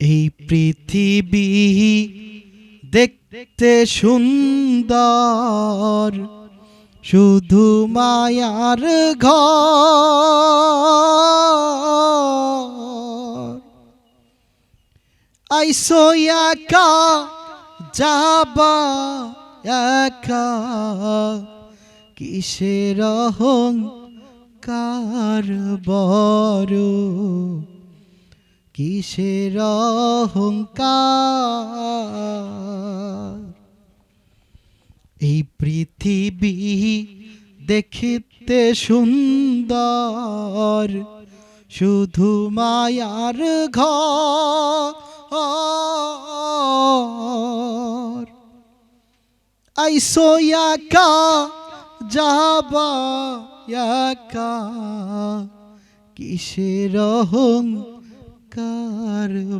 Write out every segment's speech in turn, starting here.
এই পৃথিবী দেখতে সুন্দর শুধু মায়ার ঘর। আইসো একা যাবা একা। কিসের অহংকার বড়? কিসের অহংকার? এই পৃথিবী দেখিতে সুন্দর শুধু মায়ার ঘর। আইসো যাবা কিসের অহংকার?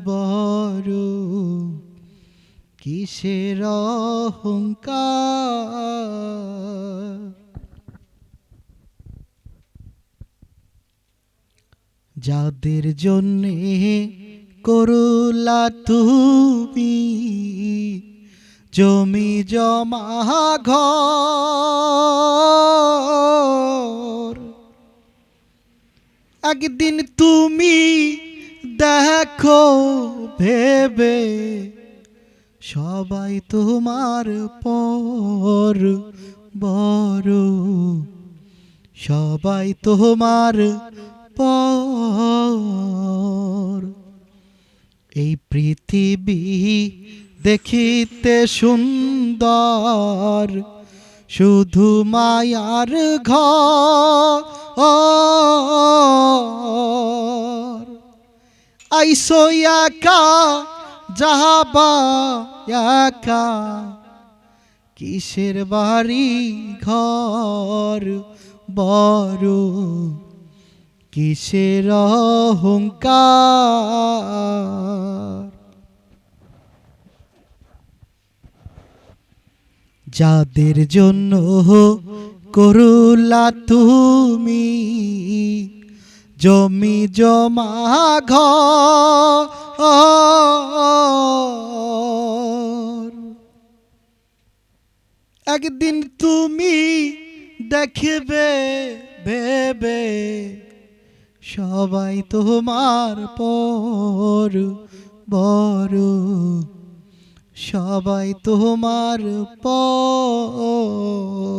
বড়। কিসের অহংকার? যাদের জন্যে করলা তুমি জমি জমা ঘর। একদিন তুমি দেখো, ভেবে সবাই তোমার পর বড় সবাই তোমার পর। এই পৃথিবী দেখিতে সুন্দর, শুধু মায়ার ঘর। আইসো একা যাবা একা কিসের বাড়ি ঘর বড় কিসের অহংকার? যাদের জন্য করুলা তুমি জমি জমা ঘর। একদিন তুমি দেখবে ভেবে সবাই তোমার পর বড় সবাই তোমার পর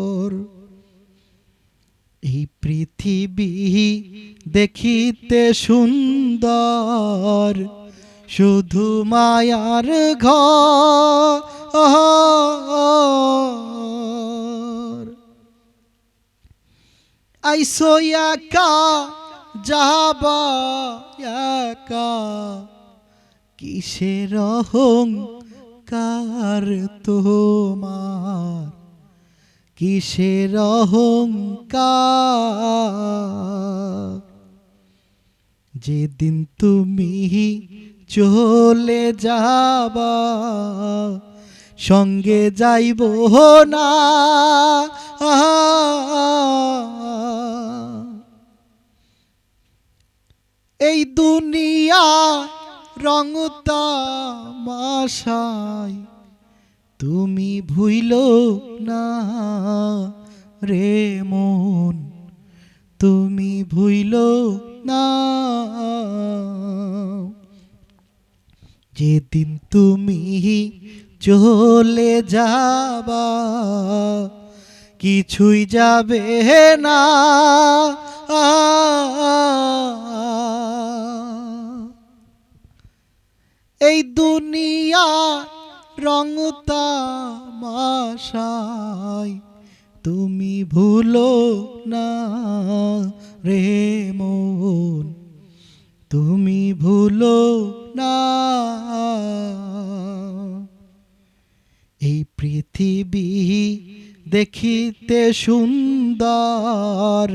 পৃথিবী দেখিতে সুন্দর, শুধু মায়ার ঘর। আইসো একা, যাবা একা। কিসের অহংকার তোমার? কিসের অহংকার যেদিন তুমি চলে যাবা, সঙ্গে যাইব না। এই দুনিয়া রং তামাশায় তুমি ভুইল না রে মন। তুমি ভুইল না। যেদিন তুমি চলে যাবা কিছুই যাবে না। এই দুনিয়া রং তামাশায় তুমি ভুলো না রে মন। তুমি ভুলো না। এই পৃথিবী দেখিতে সুন্দর,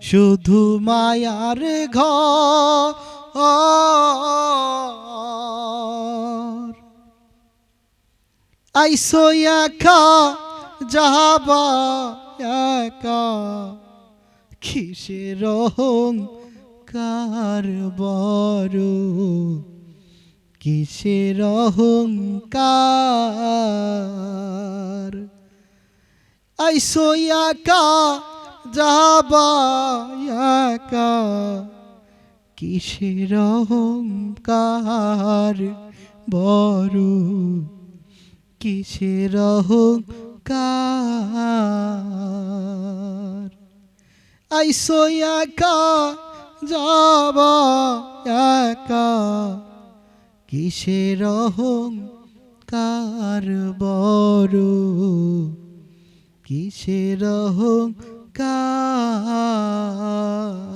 শুধু মায়ার ঘর। আইসো একা যাবা একা কিসের কার বড়? কিসের অহংকার? একা যাবা একা কিসের অহংকার বড়? কিসের অহংকার আইসো একা যাবা একা। কিসের অহংকার বড়? কিসের অহংকার?